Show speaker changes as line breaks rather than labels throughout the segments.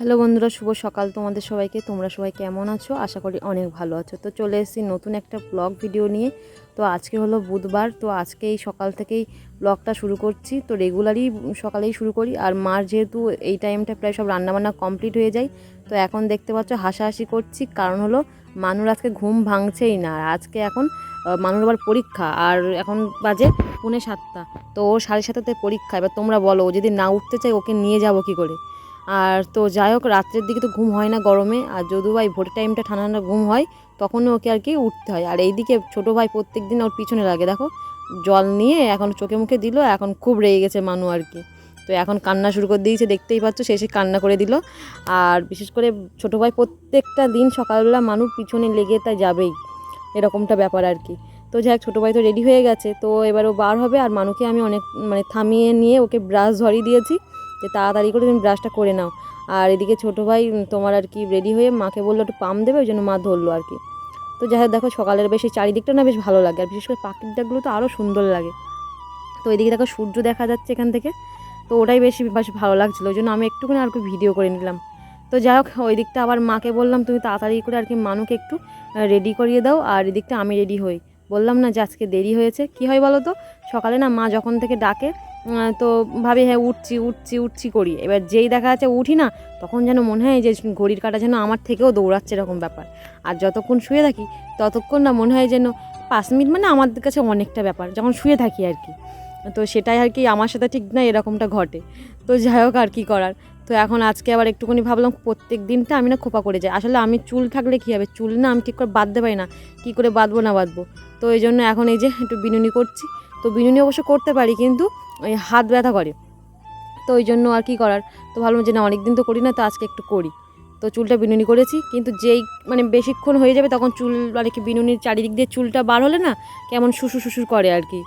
Hello বন্ধুরা, শুভ সকাল তোমাদের সবাইকে। তোমরা সবাই কেমন আছো? আশা করি অনেক ভালো আছো। তো চলে এসেছি নতুন একটা ব্লগ ভিডিও নিয়ে। তো আজকে হলো বুধবার, তো আজকে এই সকাল থেকেই ব্লগটা শুরু করছি। তো রেগুলারই সকালেই শুরু করি। আর মার যেহেতু এই টাইমটা প্রায় সব রান্নাবান্না কমপ্লিট হয়ে যায়, তো এখন দেখতে পাচ্ছ হাসাহাসি করছি। কারণ হলো মানুর আজকে ঘুম ভাঙছেই না। আজকে এখন মানুর আবার পরীক্ষা। আর এখন বাজে পুনে সাতটা। তো ও সাড়ে সাতটাতে পরীক্ষা। এবার তোমরা বলো, ও যদি না উঠতে চাই ওকে নিয়ে যাব কী করে? আর তো যাই হোক, রাত্রের দিকে তো ঘুম হয় না গরমে, আর যদিও ভাই ভোরের টাইমটা ঠান্ডা ঠান্ডা ঘুম হয় তখন ওকে আর কি উঠতে হয়। আর এইদিকে ছোটো ভাই প্রত্যেক দিন ওর পিছনে লাগে, দেখো, জল নিয়ে এখন চোখে মুখে দিল, এখন খুব রেগে গেছে মানু আর কি। তো এখন কান্না শুরু করে দিয়েছে, দেখতেই পাচ্ছ শেষে কান্না করে দিল। আর বিশেষ করে ছোটো ভাই প্রত্যেকটা দিন সকালবেলা মানুষ পিছনে লেগে তা যাবেই, এরকমটা ব্যাপার আর কি। তো যাই হোক, ছোটো ভাই তো রেডি হয়ে গেছে, তো এবার ও বার হবে, আর মানুকে আমি অনেক মানে থামিয়ে নিয়ে ওকে ব্রাশ ধরিয়ে দিয়েছি। যে তাড়াতাড়ি করে তুমি ব্রাশটা করে নাও। আর এদিকে ছোটো ভাই তোমার আর কি রেডি হয়ে মাকে বলল একটু পাম দেবে, ওই জন্য মা ধরলো আর কি। তো যাই হোক দেখো, সকালের বেশি চারিদিকটা না বেশ ভালো লাগে। আর বিশেষ করে পাখির ডাকগুলো তো আরও সুন্দর লাগে। তো এদিকে দেখো, সূর্য দেখা যাচ্ছে এখান থেকে। তো ওটাই বেশি, বেশ ভালো লাগছিল। ওই জন্য আমি একটুখানি আর কি ভিডিও করে নিলাম। তো যাই হোক, ওই দিকটা আবার মাকে বললাম, তুমি তাড়াতাড়ি করে আর কি মানুকে একটু রেডি করিয়ে দাও। আর এদিকটা আমি রেডি হই। বললাম, না, যে আজকে দেরি হয়েছে। কি হয় বলো তো? সকালে না মা যখন থেকে ডাকে তো ভাবি হ্যাঁ উঠছি উঠছি উঠছি করি। এবার যেই দেখা যাচ্ছে উঠি না, তখন যেন মনে হয় যে ঘড়ির কাটা যেন আমার থেকেও দৌড়াচ্ছে এরকম ব্যাপার। আর যতক্ষণ শুয়ে থাকি, ততক্ষণ না মনে হয় যেন পাঁচ মিনিট মানে আমাদের কাছে অনেকটা ব্যাপার, যখন শুয়ে থাকি আর কি। তো সেটাই আর কি আমার সাথে ঠিক না, এরকমটা ঘটে। তো যাই হোক আর কি করার। তো এখন আজকে আবার একটুখানি ভাবলাম, প্রত্যেক দিনটা আমি না খোপা করে যাই। আসলে আমি চুল থাকলে কী হবে? চুল না আমি ঠিক করে বাঁধতে পারি না। কী করে বাঁধবো না বাঁধবো? তো এই জন্য এখন এই যে একটু বিনুনি করছি। তো বিনুনি অবশ্য করতে পারি, কিন্তু ওই হাত ব্যথা করে। তো ওই জন্য আর কি করার? তো ভাবলাম যে না অনেক দিন তো করি না, তো আজকে একটু করি। তো চুলটা বিনুনি করেছি, কিন্তু যেই মানে বেশিক্ষণ হয়ে যাবে তখন চুল মানে কি বিনুনির চারিদিক দিয়ে চুলটা বার হলে না কেমন শুশুর শুশুর করে আর কি।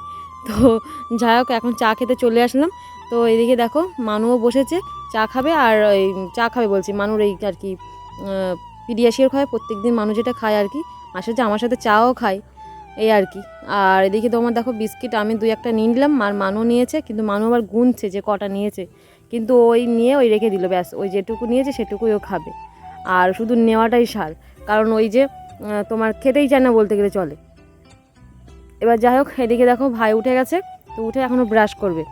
তো যাই হোক, এখন চা খেতে চলে আসলাম। তো এদিকে দেখো, মানুও বসেছে, চা খাবে আর ওই চা খাবে বলছি, মানুর এই আর কি পিডিয়াশিয়ার খায় প্রত্যেক দিন মানুষ যেটা খায় আর কি, মাসে যে আমার সাথে চাও খায়, এই আর কি। আর এদিকে তোমার দেখো বিস্কিট, আমি দুই একটা নিয়ে নিলাম, আর মানু নিয়েছে, কিন্তু মানু আবার গুনছে যে কটা নিয়েছে। কিন্তু ওই নিয়ে ওই রেখে দিল, ব্যাস, ওই যেটুকু নিয়েছে সেটুকুই ও খাবে। আর শুধু নেওয়াটাই সার, কারণ ওই যে তোমার খেতেই চায় না বলতে গেলে চলে। এবার যাই হোক, এদিকে দেখো ভাই উঠে গেছে, তো উঠে এখনও ব্রাশ করবে।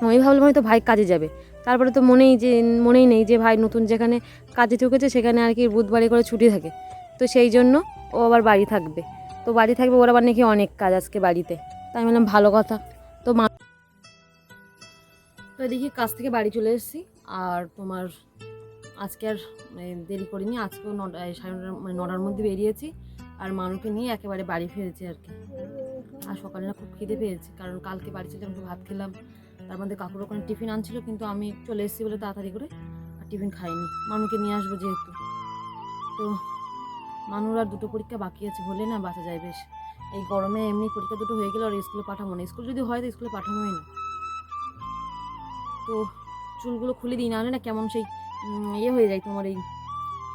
আমি ভাবলাম হয়তো ভাই কাজে যাবে। তারপরে তো মনেই যে, মনেই নেই যে ভাই নতুন যেখানে কাজে ঢুকেছে, সেখানে আর কি বুধবারে করে ছুটি থাকে। তো সেই জন্য ও আবার বাড়ি থাকবে। তো বাড়ি থাকবে, ওর আবার নাকি অনেক কাজ আজকে বাড়িতে। তাই বললাম, ভালো কথা। তো মা তো এদিকে কাজ থেকে বাড়ি চলে এসেছি, আর তোমার আজকে আর মানে দেরি করিনি। আজকেও নটা সাড়ে নটার মানে নটার মধ্যে বেরিয়েছি, আর মানুকে নিয়ে একেবারে বাড়ি ফিরেছি আর কি। আর সকালে না খুব খিদে পেয়েছি, কারণ কালকে বাড়ি ছিলাম একটু ভাত খেলাম। তার মধ্যে কাকুর ওখানে টিফিন আনছিল, কিন্তু আমি চলে এসেছি বলে তাড়াতাড়ি করে, আর টিফিন খাইনি। মানুকে নিয়ে আসব যেহেতু। তো মানুর আর দুটো পরীক্ষা বাকি আছে, হলে না বাঁচা যায় বেশ। এই গরমে এমনি পরীক্ষা দুটো হয়ে গেলে আর স্কুলে পাঠাবো না। স্কুল যদি হয় তো স্কুলে পাঠাবোই না। তো চুলগুলো খুলে দিই না না কেমন সেই ইয়ে হয়ে যায় তোমার এই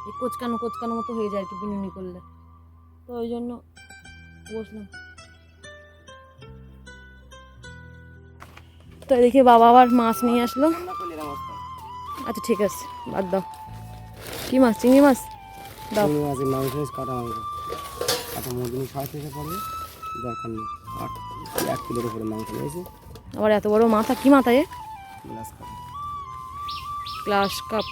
এই কোচকানো কোচকানো মতো হয়ে যায় আর কি বিনুনি করলে। তো ওই জন্য বসলাম। তো দেখি বাবা আবার মাছ নিয়ে আসলো। আচ্ছা ঠিক আছে, বাদ দাও। কি মাছ? চিংড়ি মাছ? দাও।
মাছের মাংস কাটা মাংস। কাটা মুরগি ছয় থেকে পড়বে। দরকার নেই আট এক কিলোর উপরে মাংস রয়েছে।
আবার এত বড় মাথা কি মাথা এ?
গ্লাস কাটা
গ্লাস কাপ।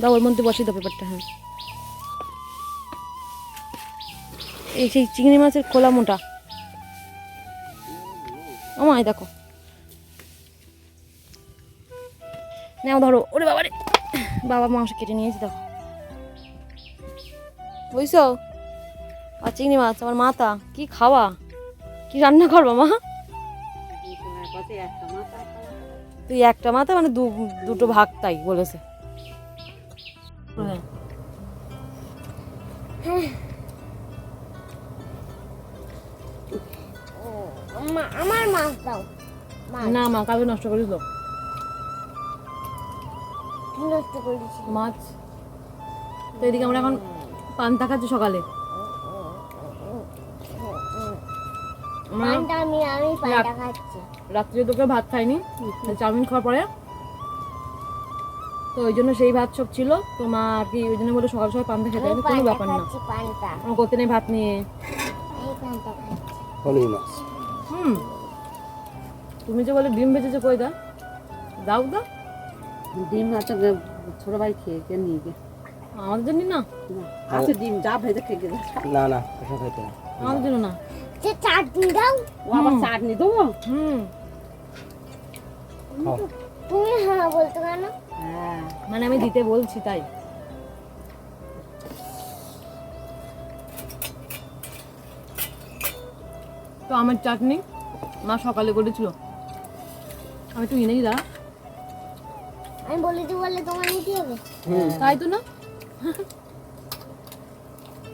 দাও ওর মধ্যে বসিয়ে দাও পেপারটা হ্যাঁ। এই সেই চিংড়ি মাছের খোলা মোটা। আমায় দেখো। নাও ধরো। ওরে বাবা রে বাবা মাংস কেটে নিয়েছি দেখো। বুঝছ? আর চিংড়ি মাছ আমার মাথা কি খাওয়া? কি রান্না করব মা? তুই একটা মাথা মানে দু দুটো ভাগ তাই বলেছে।
আমার মাছ দাও।
না মা কালকে নষ্ট করিস তো
কি নষ্ট করেছি
মাছ। তো এদিকে আমরা এখন পান্তা খাচ্ছি সকালে।
আমি আমি পানটা খাচ্ছি।
রাত্রে তোকে ভাত খাইনি চাউমিন খাওয়ার পরে। তো ওই জন্য সেই ভাত সব ছিল। তো মা আর কি ওই জন্য বলে সকাল সকাল পান্তা খেতে হবে কোনো ব্যাপার না। আমার করতে নেই ভাত নিয়ে। হুম। তুমি যে বলে ডিম বেঁচেছে কই দা? দাও দা
ডিম আছে ছোট ভাই খেয়ে কে নিয়ে গে
আমাদের জন্য না?
আছে ডিম যা ভেজে খেয়ে গে
না না ওসব খেতে না।
আমাদের জন্য না।
যে চাটনি দাও।
ও আবার চাটনি দেবো?
হুম।
তুমি হ্যাঁ বলতে কেন
হ্যাঁ।
মানে আমি দিতে বলছি তাই। তো আমার চাটনি মা সকালে করেছিল। আমি একটু এনেই দাঁড়া
আমি বলেছি বলে তোমার নিতে হবে।
তাই তো না?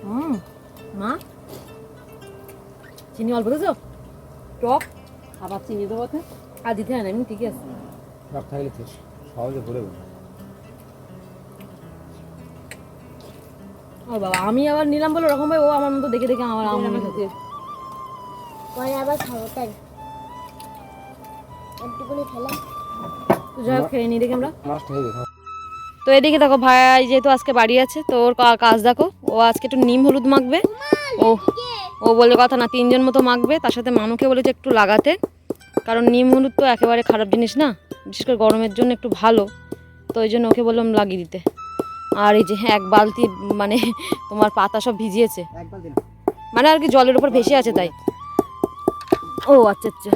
হুম। মা? চিনি অল্প দিয়েছ? টক?
আবার চিনি দেবো তো?
আর দিতে হয় না এমনি ঠিকই আছে।
সব থাকলে সহজে ভরে
ও বাবা আমি আবার নিলাম বলে ওরকম ভাবে ও আমার মতো দেখে দেখে আমার আমার
খেতে।
পরে আবার খাব তাই। একটুকুনি খেলাম।
তো যাই হোক খেয়ে নিই দেখি আমরা।
মাছটা হয়ে গেছে।
তো এদিকে দেখো ভাই যেহেতু আজকে বাড়ি আছে তো ওর কাজ দেখো ও আজকে একটু নিম হলুদ মাখবে। ও ও বলে কথা না তিনজন মতো মাখবে তার সাথে মানুকে বলেছে একটু লাগাতে কারণ নিম হলুদ তো একেবারে খারাপ জিনিস না বিশেষ করে গরমের জন্য একটু ভালো তো ওই জন্য ওকে বললাম লাগিয়ে দিতে। আর এই যে এক বালতি মানে তোমার পাতা সব ভিজিয়েছে। মানে আর কি জলের উপর ভেসে আছে তাই। ও আচ্ছা আচ্ছা।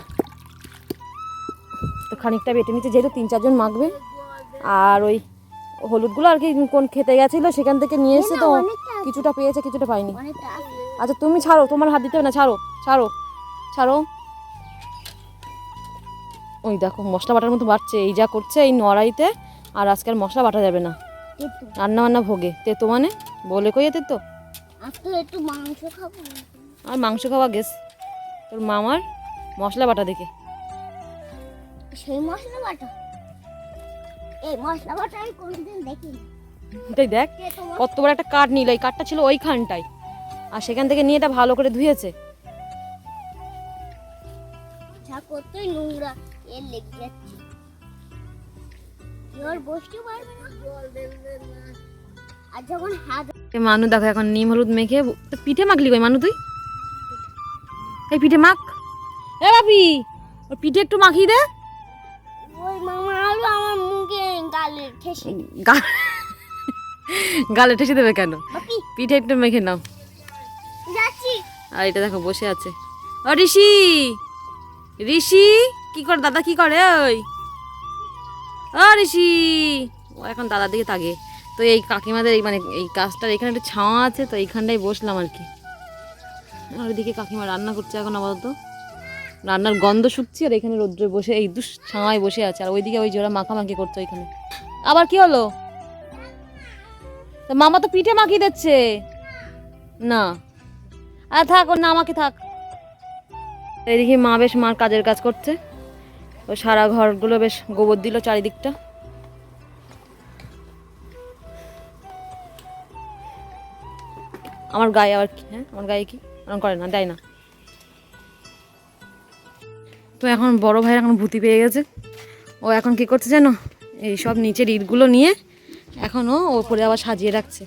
তো খানিকটা বেটে নিচ্ছে যেহেতু তিন চারজন মাখবে। আর ওই হলুদগুলো আর কি কোন খেতে গেছিল সেখান থেকে নিয়ে এসে তো কিছুটা পেয়েছে কিছুটা পাইনি আচ্ছা তুমি ছাড়ো তোমার হাত দিতে হবে না ছাড়ো ছাড়ো ছাড়ো। ওই দেখো মশলা বাটার মতো বাড়ছে এই যা করছে এই নড়াইতে আর আজকাল মশলা বাটা যাবে না। রান্না বান্না ভোগে। তেতো মানে? বলে কই এতে তো
একটু
আর মাংস খাওয়া গেস তোর মামার মশলা বাটা দেখে।
সেই মশলা বাটা। এই মশলা বাটা আমি কোনোদিন দেখিনি।
তাই দেখ কত বড় একটা কাঠ নিল এই কাঠটা ছিল ওইখানটায়। আর সেখান থেকে নিয়ে এটা ভালো করে ধুয়েছে।
যা করতেই নোংরা এর লেগে যাচ্ছে। বসতে পারবে না। আর যখন হাত
মানু দেখো এখন নিম হলুদ মেখে পিঠে মাখলি কই মানু তুই? এই পিঠে মাখ। এ বাপি ওর পিঠে একটু মাখিয়ে দে।
গালে ঠেসে।
গা- গালে ঠেসে দেবে কেন? পিঠে একটু মেখে নাও।
যাচ্ছি।
আর এটা দেখো বসে আছে। ও ঋষি! ঋষি! কি করে দাদা কি করে? ওই। ও ঋষি! ও এখন দাদার দিকে তাকে তো এই কাকিমাদের এই মানে এই গাছটার এখানে একটা ছাওয়া আছে তো এইখানটায় বসলাম আর কি। আর ওইদিকে কাকিমা রান্না করছে এখন আপাতত। রান্নার গন্ধ শুকছে আর এখানে রৌদ্রে বসে এই দুষ ছাওয়ায় বসে আছে। আর ওইদিকে ওই জোড়া মাখামাখি করছে ওইখানে। আবার কি হলো? মামা তো পিঠে মাখিয়ে দিচ্ছে। না। আর থাক, ওর না আমাকে থাক। এদিকে মা বেশ মার কাজের কাজ করছে। ও সারা ঘরগুলো বেশ গোবর দিল চারিদিকটা। আমার গায়ে আবার কি হ্যাঁ? আমার গায়ে কি? ওরকম করে না, দেয় না। তো এখন বড় ভাইয়ের এখন ভূতি পেয়ে গেছে। ও এখন কি করছে জানো? এই সব নিচের ইটগুলো নিয়ে এখনও ওপরে আবার সাজিয়ে রাখছে।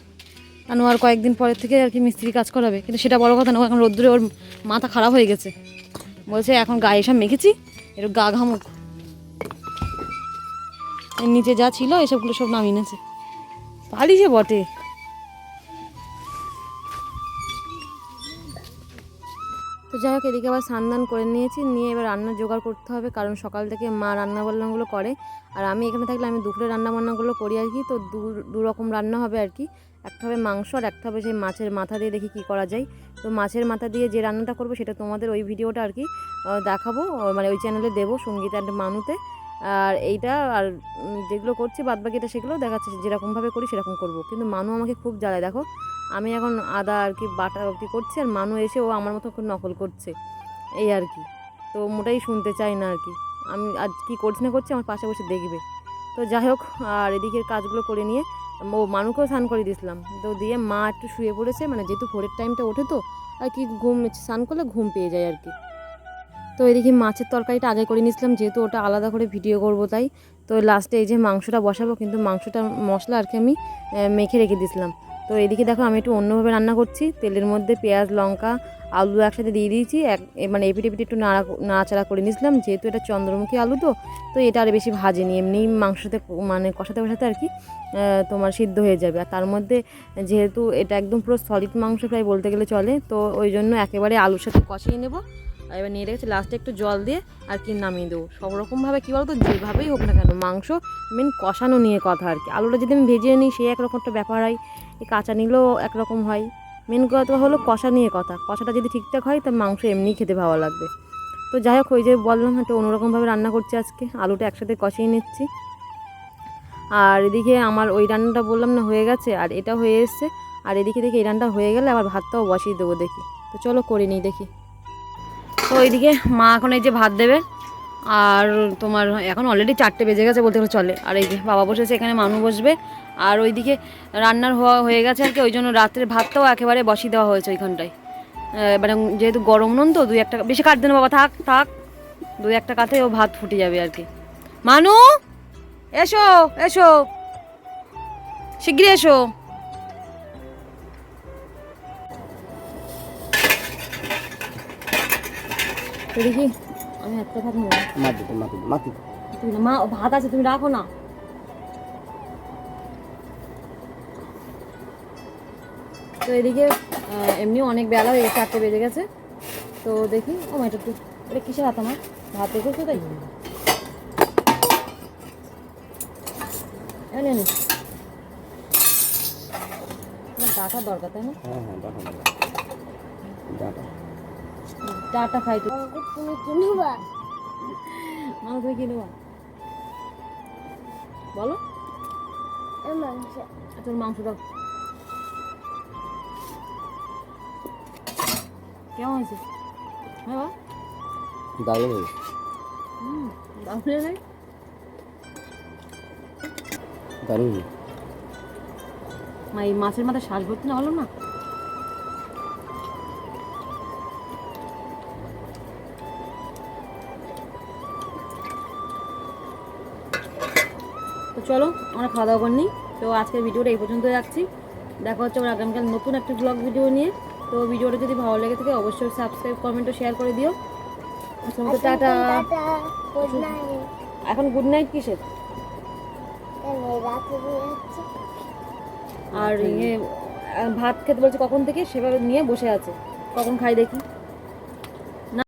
কারণ আর কয়েকদিন পরের থেকে আর কি মিস্ত্রি কাজ করাবে। কিন্তু সেটা বড় কথা না এখন রোদ্দুরে ওর মাথা খারাপ হয়ে গেছে। বলছে, এখন গায়ে সব মেখেছি, এর গা ঘামুক নিচে যা ছিল, এসবগুলো সব নামিয়েছে পারি যে বটে। তো যাই হোক, এদিকে আবার স্নান করে নিয়েছি, নিয়ে এবার রান্না জোগাড় করতে হবে, কারণ সকাল থেকে মা রান্না বান্নাগুলো করে। আর আমি এখানে থাকলে আমি দুপুরে রান্না বান্নাগুলো করি আর কি, তো দু রকম রান্না হবে আর কি। একটা হবে মাংস আর একটা হবে সেই মাছের মাথা দিয়ে দেখি কি করা যায়। তো মাছের মাথা দিয়ে যে রান্নাটা করব সেটা তোমাদের ওই ভিডিওটা আর কি দেখাবো মানে ওই চ্যানেলে দেবো সংগীত অ্যান্ড মানুতে। আর এইটা আর যেগুলো করছি বাদ বাকিটা সেগুলো দেখাচ্ছে, যেরকমভাবে করি সেরকম করব। কিন্তু মানু আমাকে খুব জ্বালায়, দেখো। আমি এখন আদা আর কি বাটা কি করছি, আর মানু এসে ও আমার মতো খুব নকল করছে। এই আর কি। তো মোটাই শুনতে চাই না আর কি। আমি আজ কি করছি না করছি আমার পাশে বসে দেখবে। তো যাই হোক, আর এদিকের কাজগুলো করে নিয়ে, ও মানুকেও স্নান করে দিয়েছিলাম। তো দিয়ে মা একটু শুয়ে পড়েছে মানে যেহেতু ভোরের টাইমটা ওঠে তো, আর কি ঘুম, স্নান করলে ঘুম পেয়ে যায় আর কি। তো এদিকে মাছের তরকারিটা আগে করে নিয়েছিলাম, যেহেতু ওটা আলাদা করে ভিডিও করব তাই। তো লাস্টে এই যে মাংসটা বসাবো, কিন্তু মাংসটা মশলা আর কি আমি মেখে রেখে দিয়েছিলাম। তো এদিকে দেখো আমি একটু অন্যভাবে রান্না করছি। তেলের মধ্যে পেঁয়াজ, লঙ্কা, আলু একসাথে দিয়ে দিয়েছি। এক মানে এপিটে পিটে একটু নাড়া, নাড়াচাড়া করে নিয়েছিলাম, যেহেতু এটা চন্দ্রমুখী আলু তো তো এটা আর বেশি ভাজেনি। এমনি মাংসতে মানে কষাতে কষাতে আর কি তোমার সিদ্ধ হয়ে যাবে। আর তার মধ্যে যেহেতু এটা একদম পুরো সলিড মাংস প্রায় বলতে গেলে চলে, তো ওই জন্য একেবারে আলুর সাথে কষিয়ে নেব। আর এবার নিয়ে রেখেছি লাস্টে একটু জল দিয়ে আর কি নামিয়ে দেবো। সব রকমভাবে কী বলতো, যেভাবেই হোক না কেন, মাংস মেন কষানো নিয়ে কথা আর কি। আলুটা যদি আমি ভেজে নিই, সেই একরকম একটা ব্যাপার হয়। এই কাঁচা নিলেও একরকম হয়। মেন কথা হলো কষা নিয়ে কথা। কষাটা যদি ঠিকঠাক হয়, তা মাংস এমনিই খেতে ভালো লাগবে। তো যাই হোক, ওই যে বললাম একটু অন্যরকমভাবে রান্না করছি আজকে। আলুটা একসাথে কষিয়ে নিচ্ছি। আর এদিকে আমার ওই রান্নাটা বললাম না, হয়ে গেছে। আর এটা হয়ে এসছে। আর এদিকে দেখি এই রান্নাটা হয়ে গেলে আবার ভাতটাও বসিয়ে দেবো দেখি। তো চলো করে নিই দেখি। তো ওইদিকে মা এখন এই যে ভাত দেবে, আর তোমার এখন অলরেডি চারটে বেজে গেছে বলতে গেলে চলে। আর এই যে বাবা বসেছে, এখানে মানু বসবে। আর ওইদিকে রান্নার হওয়া হয়ে গেছে আর কি, ওই জন্য রাত্রের ভাতটাও একেবারে বসিয়ে দেওয়া হয়েছে ওইখানটায়। মানে যেহেতু গরম নুন তো, দুই একটা বেশি কাটতে না বাবা, থাক থাক। দুই একটা কাতে ও ভাত ফুটে যাবে আর কি। মানু, এসো এসো। শিগগিরি এসো। দেখি। আমি একটা ভাত নেব।
মাছ দিতে মাছ দিতে মাছ দিতে।
তুমি না, মা ভাত আছে তুমি রাখো না। তো এদিকে আহ, এমনিও অনেক বেলা হয়ে গেছে চারটে বেজে গেছে। তো দেখি ও মা এটা একটু এটা কিসের হাত আমার ভাত রেখেছো তাই? এই নে, ডাটা দরকার তাই না?
হ্যাঁ হ্যাঁ ডাটা।
ডাটা খাই তো।
অঙ্কুর তুমি কিনবা
মা কি নেবা বলো।
মাংস
আচ্ছা মাংস দাও। কেমন হয়েছে? হ্যাঁ?
দারুণ হয়েছে।
দারুণ?
দারুণ
মা এই মাছের মাথায় শ্বাস ভর্তি না হলো না? তো চলো আমরা খাওয়া দাওয়া করে নিই। তো আজকের ভিডিওটা এই পর্যন্ত রাখছি। দেখা হচ্ছে আবার আগামীকাল নতুন একটা ব্লগ ভিডিও নিয়ে। তো ভিডিওটা যদি ভালো লেগে থাকে অবশ্যই সাবস্ক্রাইব কমেন্ট ও শেয়ার করে দিও। টাটা। এখন গুড নাইট কিসের? আর ইয়ে ভাত খেতে বলছে কখন থেকে? সেভাবে নিয়ে বসে আছে। কখন খাই দেখি।